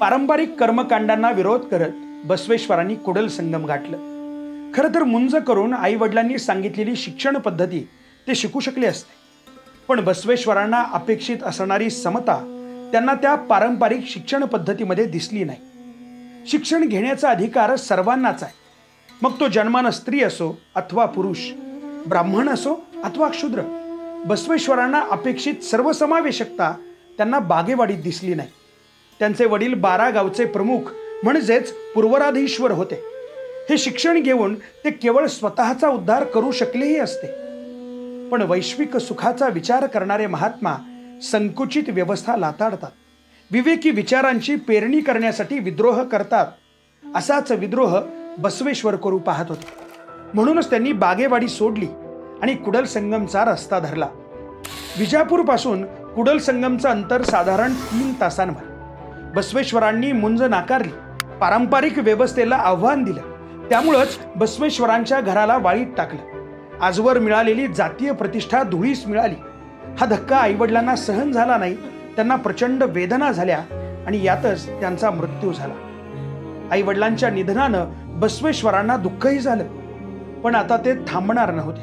पारंपरिक कर्मकांडांना विरोध करत बसवेश्वरांनी कुडल संगम गाठलं. खरं तर मुंज करून आई वडिलांनी सांगितलेली शिक्षण पद्धती ते शिकू शकले असते. पण बसवेश्वरांना अपेक्षित असणारी समता त्यांना त्या पारंपरिक शिक्षण पद्धतीमध्ये दिसली नाही. शिक्षण घेण्याचा अधिकार सर्वांनाच आहे. मग तो जन्मानं स्त्री असो अथवा पुरुष ब्राह्मण असो अथवा क्षुद्र बसवेश्वरांना अपेक्षित सर्वसमावेशकता त्यांना बागेवाडीत दिसली नाही. त्यांचे वडील बारा गावचे प्रमुख म्हणजेच पूर्वराधीश्वर होते. हे शिक्षण घेऊन ते केवळ स्वतःचा उद्धार करू शकलेही असते. पण वैश्विक सुखाचा विचार करणारे महात्मा संकुचित व्यवस्था लाताडतात. विवेकी विचारांची पेरणी करण्यासाठी विद्रोह करतात. असाच विद्रोह बसवेश्वर करू पाहत होते. म्हणूनच त्यांनी बागेवाडी सोडली आणि कुडल संगमचा रस्ता धरला. विजापूरपासून कुडल संगमचं अंतर साधारण तीन तासांवर. बसवेश्वरांनी मुंज नाकारली. पारंपरिक व्यवस्थेला आव्हान दिलं. त्यामुळंच बसवेश्वरांच्या घराला वाळीत टाकलं. आजवर मिळालेली जातीय प्रतिष्ठा धुळीस मिळाली. हा धक्का आईवडिलांना सहन झाला नाही त्यांना प्रचंड वेदना झाल्या आणि यातच त्यांचा मृत्यू झाला. आईवडिलांच्या निधनानं बसवेश्वरांना दुःखही झालं. पण आता ते थांबणार नव्हते.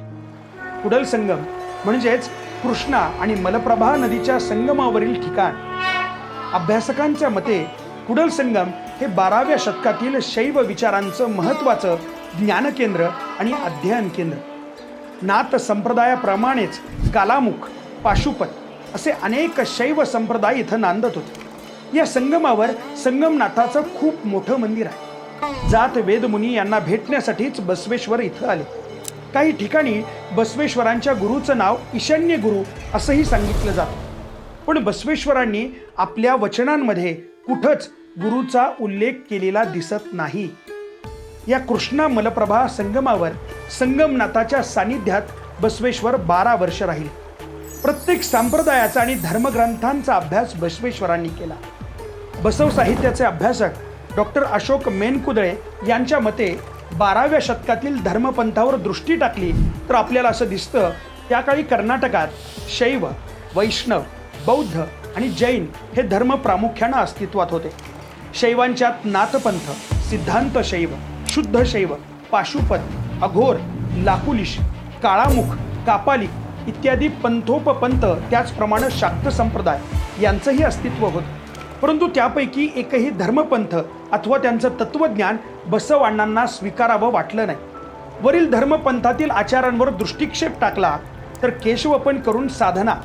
कुडल संगम म्हणजेच कृष्णा आणि मलप्रभा नदीच्या संगमावरील ठिकाण. अभ्यासकांच्या मते कुडल संगम हे बाराव्या शतकातील शैव विचारांचं महत्त्वाचं ज्ञानकेंद्र आणि अध्ययन केंद्र. नाथ संप्रदायाप्रमाणेच कालामुख पाशुपत असे अनेक शैव संप्रदाय इथं नांदत होते. या संगमावर संगमनाथाचं खूप मोठं मंदिर आहे. जात वेदमुनी यांना भेटण्यासाठीच बसवेश्वर इथं आले. काही ठिकाणी बसवेश्वरांच्या गुरुचं नाव ईशान्य गुरु असंही सांगितलं जातं. पण बसवेश्वरांनी आपल्या वचनांमध्ये कुठंच गुरुचा उल्लेख केलेला दिसत नाही. या कृष्णा मलप्रभा संगमावर संगमनाथाच्या सानिध्यात बसवेश्वर बारा वर्ष राहील. प्रत्येक संप्रदायाचा आणि धर्मग्रंथांचा अभ्यास बसवेश्वरांनी केला. बसव साहित्याचे अभ्यासक डॉक्टर अशोक मेनकुदळे यांच्या मते बाराव्या शतकातील धर्मपंथावर दृष्टी टाकली तर आपल्याला असं दिसतं त्या काळी कर्नाटकात शैव वैष्णव बौद्ध आणि जैन हे धर्म प्रामुख्यानं अस्तित्वात होते. शैवांच्यात नाथपंथ सिद्धांत शैव शुद्ध शैव पाशुपत अघोर लाकुलिश काळामुख कापालिक इत्यादी पंथोपपंथ त्याचप्रमाणे शाक्त संप्रदाय यांचंही अस्तित्व होतं. परंतु त्यापैकी एकही धर्मपंथ अथवा त्यांचं तत्त्वज्ञान बसवाण्णांना स्वीकारावं वाटलं नाही. वरील धर्मपंथातील आचारांवर दृष्टिक्षेप टाकला तर केशवपण करून साधना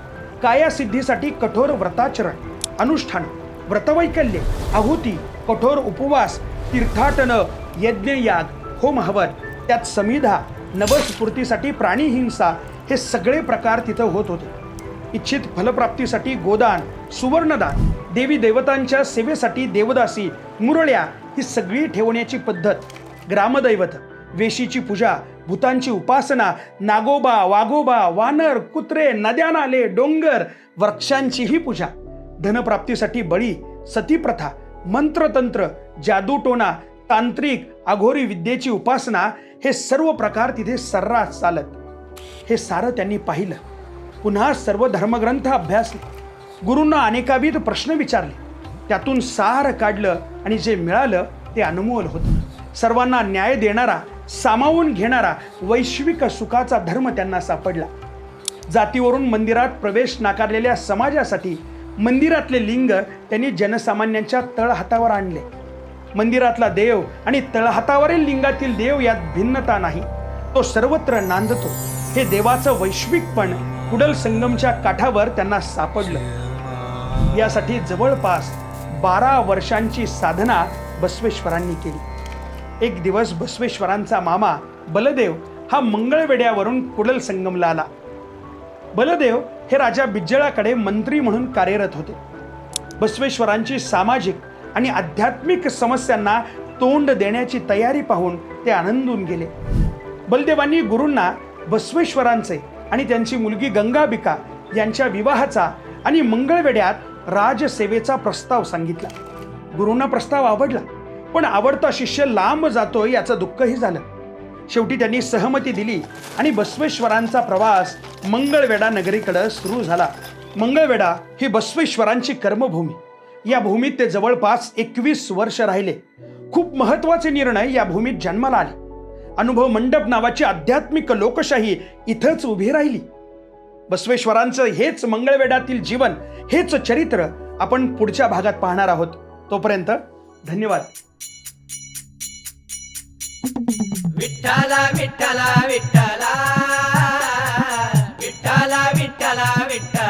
कायासिद्धीसाठी कठोर व्रताचरण अनुष्ठान व्रतवैकल्ये आहुती कठोर उपवास तीर्थाटन यज्ञयाग होम हवन त्यात समिधा नवस्फूर्तीसाठी प्राणीहिंसा हे सगळे प्रकार तिथं होत होते. इच्छित फलप्राप्तीसाठी गोदान सुवर्णदान देवी देवतांच्या सेवेसाठी देवदासी मुरळ्या ही सगळी ठेवण्याची पद्धत ग्रामदैवत वेशीची पूजा भूतांची उपासना नागोबा वाघोबा वानर कुत्रे नद्या नाले डोंगर वृक्षांचीही पूजा. धनप्राप्तीसाठी बळी सतीप्रथा मंत्रतंत्र जादूटोणा तांत्रिक अघोरी विद्येची उपासना हे सर्व प्रकार तिथे सर्रास चालत. हे सारं त्यांनी पाहिलं. पुन्हा सर्व धर्मग्रंथ अभ्यासले. गुरूंना अनेकाविध प्रश्न विचारले. त्यातून सार काढलं आणि जे मिळालं ते अनमोल होतं. सर्वांना न्याय देणारा सामावून घेणारा वैश्विक सुखाचा धर्म त्यांना सापडला. जातीवरून मंदिरात प्रवेश नाकारलेल्या समाजासाठी मंदिरातले लिंग त्यांनी जनसामान्यांच्या तळहातावर आणले. मंदिरातला देव आणि तळहातावरील लिंगातील देव यात भिन्नता नाही. तो सर्वत्र नांदतो. हे देवाचं वैश्विकपण कुडल संगमच्या काठावर त्यांना सापडलं. यासाठी जवळपास बारा वर्षांची साधना बसवेश्वरांनी केली. एक दिवस बसवेश्वरांचा मामा बलदेव हा मंगळवेड्यावरून कुडल संगमला आला बलदेव हे राजा बिज्जळाकडे मंत्री म्हणून कार्यरत होते. बसवेश्वरांची सामाजिक आणि आध्यात्मिक समस्यांना तोंड देण्याची तयारी पाहून ते आनंदून गेले. बलदेवांनी गुरूंना बसवेश्वरांचे आणि त्यांची मुलगी गंगाबिका यांच्या विवाहाचा आणि मंगळवेड्यात राजसेवेचा प्रस्ताव सांगितला. गुरूंना प्रस्ताव आवडला. पण आवडता शिष्य लांब जातोय याचं दुःखही झालं. शेवटी त्यांनी सहमती दिली आणि बसवेश्वरांचा प्रवास मंगळवेढा नगरीकडं सुरू झाला. मंगळवेढा ही बसवेश्वरांची कर्मभूमी. या भूमीत ते जवळपास एकवीस वर्ष राहिले. खूप महत्त्वाचे निर्णय या भूमीत जन्माला आले. अनुभव मंडप नावाची आध्यात्मिक लोकशाही इथंच उभी राहिली. बसवेश्वरांचं हेच मंगळवेढातील जीवन हेच चरित्र आपण पुढच्या भागात पाहणार आहोत. तोपर्यंत धन्यवाद. विठ्ठला विठ्ठला विठ्ठला. विठ्ठला विठ्ठला विठ्ठला.